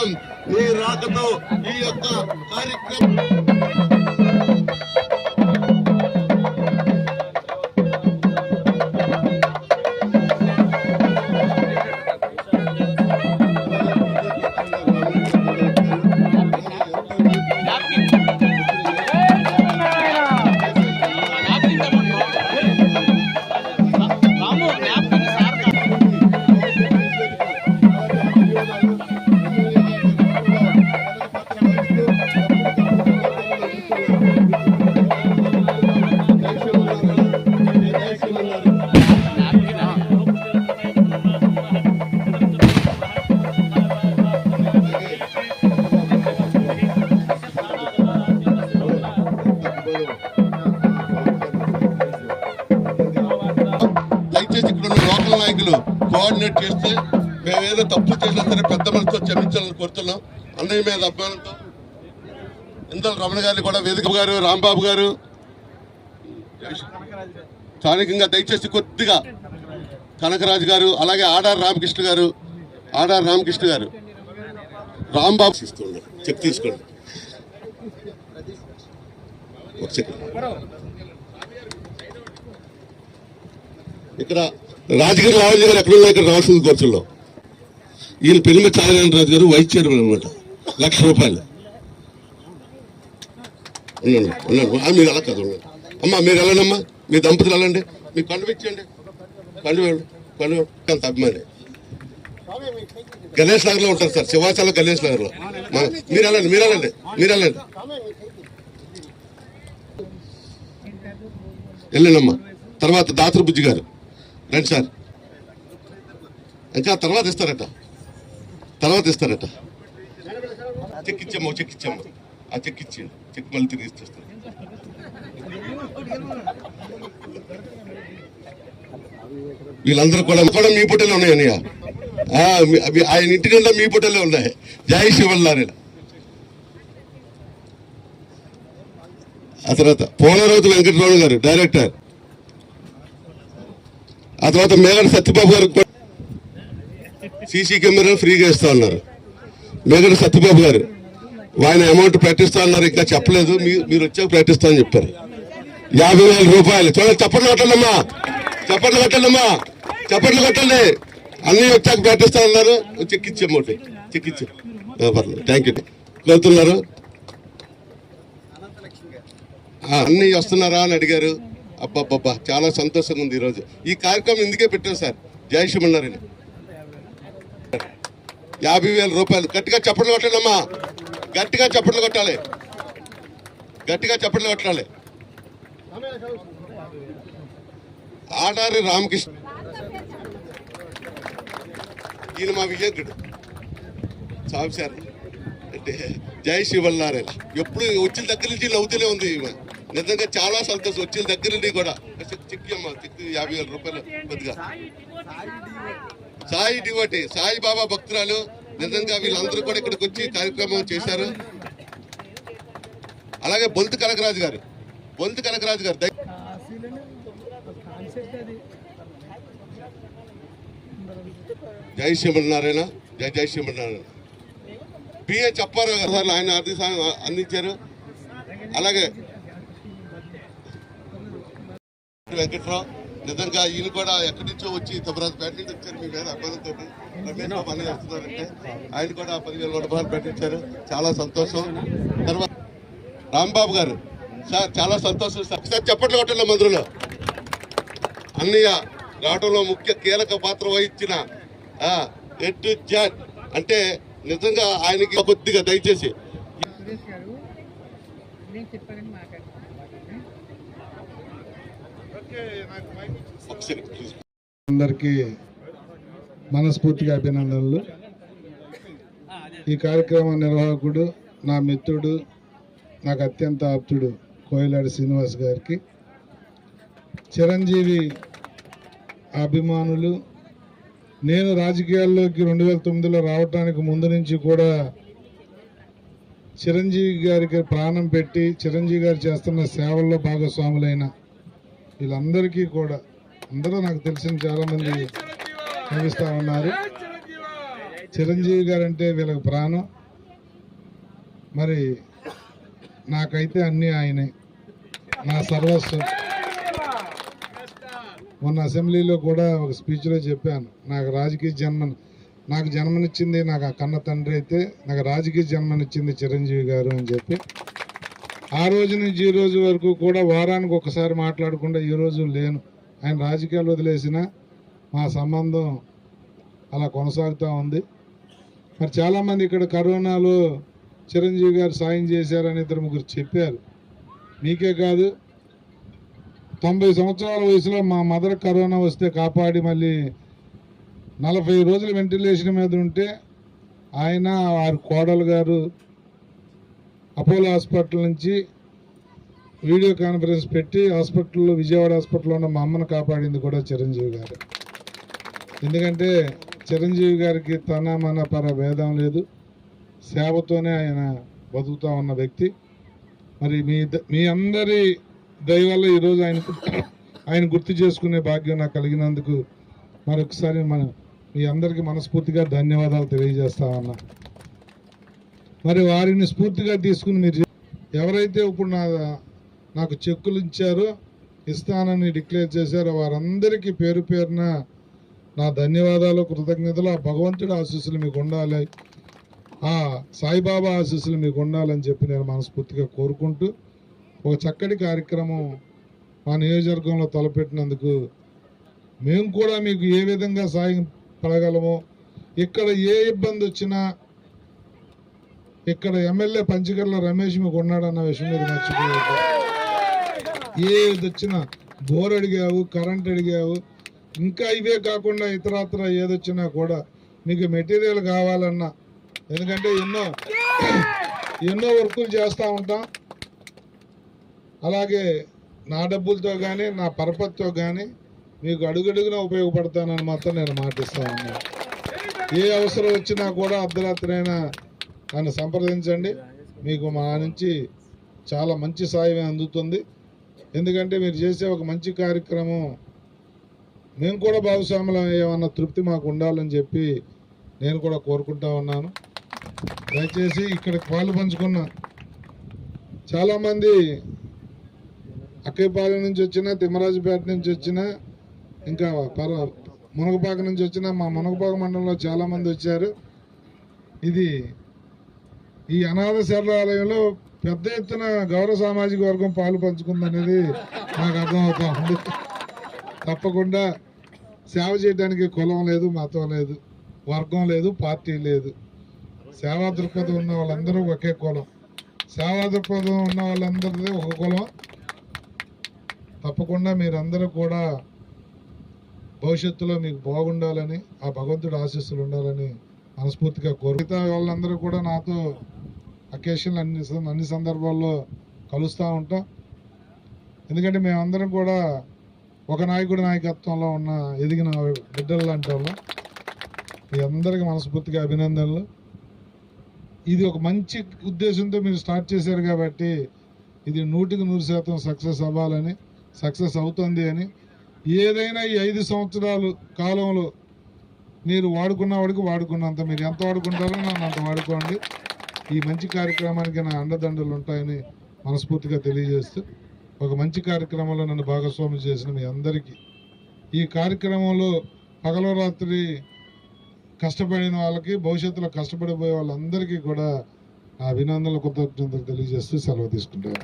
సంతోషం ఈ రాకతో ఈ యొక్క కార్యక్రమం నాయకులు కోఆర్డినేట్ చేస్తే మేము ఏదో తప్పులు చేసినా సరే పెద్ద మనసుతో క్షమించాలని కోరుతున్నాం. అన్నయ్య మీద అభిమానంతో. ఇందల రమణ గారిని కూడా వేదిక గారు రాంబాబు గారు స్థానికంగా దయచేసి కొద్దిగా కనకరాజు గారు అలాగే ఆడార్ రామకృష్ణ గారు ఆడార్ రామకృష్ణ గారు. రాంబాబు తీసుకోండి చెక్ తీసుకోండి. ఇక్కడ రాజగిరి రాజు గారు ఎక్కడ ఉన్నా ఇక్కడ రావాల్సింది కోర్చుల్లో ఈయన పెరిమి చాలరాయణ రాజు గారు వైస్ చైర్మన్ అనమాట లక్ష రూపాయలు. ఉండండి ఉండండి. మీరు అలా కాదు ఉండండి. అమ్మా మీరు వెళ్ళండమ్మా మీ దంపతులు వెళ్ళండి. మీ పండు ఇచ్చండి పండు పండు అంత అభిమాని. గణేష్ నగర్లో ఉంటారు సార్. శివాచాల గణేష్ నగర్లో. మీరు వెళ్ళండి మీరు వెళ్ళండి మీరు వెళ్ళండి. వెళ్ళండమ్మా తర్వాత దాతృ బుజ్జి గారు. రండి సార్. ఇంకా తర్వాత ఇస్తారట. తర్వాత ఇస్తారట. చెక్ ఇచ్చాము చెక్ ఇచ్చాము ఆ చెక్ ఇచ్చేయండి. చెక్ మళ్ళీ తిరిగి ఇచ్చేస్తారు వీళ్ళందరూ కూడా కూడా మీ పొట్టెలు ఉన్నాయన్నయ్య అవి ఆయన ఇంటి నిండా మీ పొట్టెలే ఉన్నాయి. జై శివల్లారాయణ ఆ తర్వాత పోలరావుతు వెంకటరమణ గారు డైరెక్టర్. ఆ తర్వాత మేఘన సత్యబాబు గారు సీసీ కెమెరా ఫ్రీగా ఇస్తా ఉన్నారు. మేఘన సత్యబాబు గారు ఆయన అమౌంట్ ప్రకటిస్తా ఉన్నారు ఇంకా చెప్పలేదు. మీరు వచ్చాక ప్రకటిస్తా అని చెప్పారు. యాభై వేల రూపాయలు. చూడండి చప్పట్లు కొట్టండమ్మా. చప్పట్లు కొట్టండమ్మా. చప్పట్లు కొట్టండి. అన్నీ వచ్చాక ప్రకటిస్తా ఉన్నారు. చెక్ అమౌంట్ చెక్ పర్లేదు. Thank you. కోరుతున్నారు అన్నీ వస్తున్నారా అని అడిగారు. అబ్బాబ్బా చాలా సంతోషంగా ఉంది ఈరోజు. ఈ కార్యక్రమం ఇందుకే పెట్టాం సార్. జై యాభై వేల రూపాయలు. గట్టిగా చప్పట్లు కొట్టండమ్మా. గట్టిగా చప్పట్లు కొట్టాలి. గట్టిగా చప్పట్లు కొట్టాలి. ఆడారి రామకృష్ణ. ఈయన మా విజయకుడు. స్వామి సార్. అంటే జై శివల్లారే ఎప్పుడు వచ్చిన దగ్గర నుంచి నవ్వుతూనే ఉంది ఈమె. నిజంగా చాలా సంతోషం. వచ్చిన దగ్గర నుండి కూడా. చిక్కి అమ్మ చిక్కి యాభై వేల రూపాయలు కొద్దిగా. సాయి డివటి సాయిబాబా భక్తురాలు. నిజంగా వీళ్ళందరూ కూడా ఇక్కడికి వచ్చి కార్యక్రమం చేశారు. అలాగే బొంతు కనకరాజు గారు. బొంతు కనకరాజు గారు జై శ్రీమన్నారాయణ జై జై శ్రీమన్నారాయణ. బిఏ చెప్పారు గారు ఆయన ఆర్థిక సాయం అందించారు. అలాగే వెంకట్రావు. నిజంగా ఈయన కూడా ఎక్కడి నుంచో వచ్చి తమరాజు పేట నుంచి వచ్చారు మీ మీద అభిమానంతో రమేష్ బాబు పని చేస్తున్నారంటే ఆయన కూడా పదివేల రూపాయలు పెట్టించారు. చాలా సంతోషం. తర్వాత రాంబాబు గారు. సార్ చాలా సంతోషం సార్. ఒకసారి చెప్పట్లు కొట్టండి మందులో అన్నయ్య రావడంలో ముఖ్య కీలక పాత్ర వహించిన ఎట్ జాట్ అంటే నిజంగా ఆయనకి కొద్దిగా దయచేసి. చెప్పాలని మాట్లాడుతున్నాను. అందరికీ మనస్ఫూర్తిగా అభినందనలు. ఈ కార్యక్రమ నిర్వాహకుడు నా మిత్రుడు నాకు అత్యంత ఆప్తుడు కోయిలాడి శ్రీనివాస్ గారికి చిరంజీవి అభిమానులు నేను రాజకీయాల్లోకి రెండు వేల తొమ్మిదిలో రావడానికి ముందు నుంచి కూడా చిరంజీవి గారికి ప్రాణం పెట్టి చిరంజీవి గారు చేస్తున్న సేవల్లో భాగస్వాములైన వీళ్ళందరికీ కూడా అందరూ నాకు తెలిసిన చాలా మంది కనిపిస్తా ఉన్నారు. చిరంజీవి గారు అంటే వీళ్ళకి ప్రాణం. మరి నాకైతే అన్నీ ఆయనే. నా సర్వస్వం. మొన్న అసెంబ్లీలో కూడా ఒక స్పీచ్లో చెప్పాను. నాకు రాజకీయ జన్మ నాకు జన్మనిచ్చింది నాకు ఆ కన్న తండ్రి అయితే నాకు రాజకీయ జన్మనిచ్చింది చిరంజీవి గారు అని చెప్పి. ఆ రోజు నుంచి ఈ రోజు వరకు కూడా వారానికి ఒకసారి మాట్లాడకుండా ఈ రోజు లేను. ఆయన రాజకీయాలు వదిలేసిన మా సంబంధం అలా కొనసాగుతూ ఉంది. మరి చాలామంది ఇక్కడ కరోనాలో చిరంజీవి గారు సాయం చేశారని ఇద్దరు ముగ్గురు చెప్పారు. మీకే కాదు తొంభై సంవత్సరాల వయసులో మా మదర్ కరోనా వస్తే కాపాడి మళ్ళీ నలభై రోజులు వెంటిలేషన్ మీద ఉంటే ఆయన వారి కోడలు గారు అపోలో హాస్పిటల్ నుంచి వీడియో కాన్ఫరెన్స్ పెట్టి హాస్పిటల్లో విజయవాడ హాస్పిటల్లో ఉన్న మా అమ్మను కాపాడింది కూడా చిరంజీవి గారు. ఎందుకంటే చిరంజీవి గారికి తన మన పర భేదం లేదు. సేవతోనే ఆయన బతుకుతూ ఉన్న వ్యక్తి. మరి మీ ద- మీ అందరి దయ వల్ల ఈరోజు ఆయన ఆయన గుర్తు చేసుకునే భాగ్యం నాకు కలిగినందుకు మరొకసారి మన మీ అందరికీ మనస్ఫూర్తిగా ధన్యవాదాలు తెలియజేస్తా ఉన్నా. మరి వారిని స్ఫూర్తిగా తీసుకుని మీరు ఎవరైతే ఇప్పుడు నా నాకు చెక్కులు ఇచ్చారో ఇస్తానని డిక్లేర్ చేశారో వారందరికీ పేరు పేరున నా ధన్యవాదాలు కృతజ్ఞతలు. ఆ భగవంతుడి ఆశీస్సులు మీకు ఉండాలి. ఆ సాయిబాబా ఆశీస్సులు మీకు ఉండాలని చెప్పి నేను మనస్ఫూర్తిగా కోరుకుంటూ ఒక చక్కటి కార్యక్రమం మా నియోజకవర్గంలో తలపెట్టినందుకు మేము కూడా మీకు ఏ విధంగా సాయం పడగలమో ఇక్కడ ఏ ఇబ్బంది వచ్చినా ఇక్కడ ఎమ్మెల్యే పంచగర్ల రమేష్ మీకు ఉన్నాడన్న విషయం మీరు మర్చిపోయారు. ఏది వచ్చినా బోర్ అడిగావు కరెంట్ అడిగావు ఇంకా ఇవే కాకుండా ఇతరత్ర ఏదొచ్చినా కూడా మీకు మెటీరియల్ కావాలన్నా ఎందుకంటే ఎన్నో ఎన్నో వర్కులు చేస్తూ ఉంటాం. అలాగే నా డబ్బులతో కానీ నా పరపతితో కానీ మీకు అడుగడుగున ఉపయోగపడతానని మాత్రం నేను మాటిస్తా ఉన్నాను. ఏ అవసరం వచ్చినా కూడా అర్ధరాత్రైనా నన్ను సంప్రదించండి. మీకు మా నుంచి చాలా మంచి సాయం అందుతుంది. ఎందుకంటే మీరు చేసే ఒక మంచి కార్యక్రమం మేము కూడా భాగస్వాములం ఏమన్న తృప్తి మాకు ఉండాలని చెప్పి నేను కూడా కోరుకుంటా ఉన్నాను. దయచేసి ఇక్కడ పాలు పంచుకున్న చాలామంది అక్కయ్యపాలెం నుంచి వచ్చిన తిమ్మరాజుపేట నుంచి వచ్చిన ఇంకా పర మునగపాక నుంచి వచ్చిన మా మునగపాక మండలంలో చాలామంది వచ్చారు. ఇది ఈ అనాథ శరణాలయంలో పెద్ద ఎత్తున గౌరవ సామాజిక వర్గం పాలు పంచుకుందనేది నాకు అర్థమవుతా ఉంది. తప్పకుండా సేవ చేయడానికి కులం లేదు మతం లేదు వర్గం లేదు పార్టీ లేదు. సేవా దృక్పథం ఉన్న వాళ్ళందరూ ఒకే కులం. సేవా దృక్పథం ఉన్న వాళ్ళందరిది ఒక కులం. తప్పకుండా మీరందరూ కూడా భవిష్యత్తులో మీకు బాగుండాలని ఆ భగవంతుడు ఆశీస్సులు ఉండాలని మనస్ఫూర్తిగా కోరుతా వాళ్ళందరూ కూడా నాతో అకేషన్ అన్ని అన్ని సందర్భాల్లో కలుస్తూ ఉంటాం. ఎందుకంటే మేమందరం కూడా ఒక నాయకుడి నాయకత్వంలో ఉన్న ఎదిగిన బిడ్డలు లాంటి వాళ్ళం మీ అందరికీ మనస్ఫూర్తిగా అభినందనలు. ఇది ఒక మంచి ఉద్దేశంతో మీరు స్టార్ట్ చేశారు కాబట్టి ఇది నూటికి నూరు శాతం సక్సెస్ అవ్వాలని సక్సెస్ అవుతుంది అని. ఏదైనా ఈ ఐదు సంవత్సరాలు కాలంలో మీరు వాడుకున్న వాడికి వాడుకున్నంత మీరు ఎంత వాడుకుంటారో నన్ను అంత వాడుకోండి. ఈ మంచి కార్యక్రమానికి నా అండదండలు ఉంటాయని మనస్ఫూర్తిగా తెలియజేస్తూ ఒక మంచి కార్యక్రమంలో నన్ను భాగస్వామి చేసిన మీ అందరికీ. ఈ కార్యక్రమంలో పగలో రాత్రి కష్టపడిన వాళ్ళకి భవిష్యత్తులో కష్టపడిపోయే వాళ్ళందరికీ కూడా అభినందనలు కృతజ్ఞతలు తెలియజేస్తూ సెలవు తీసుకుంటాను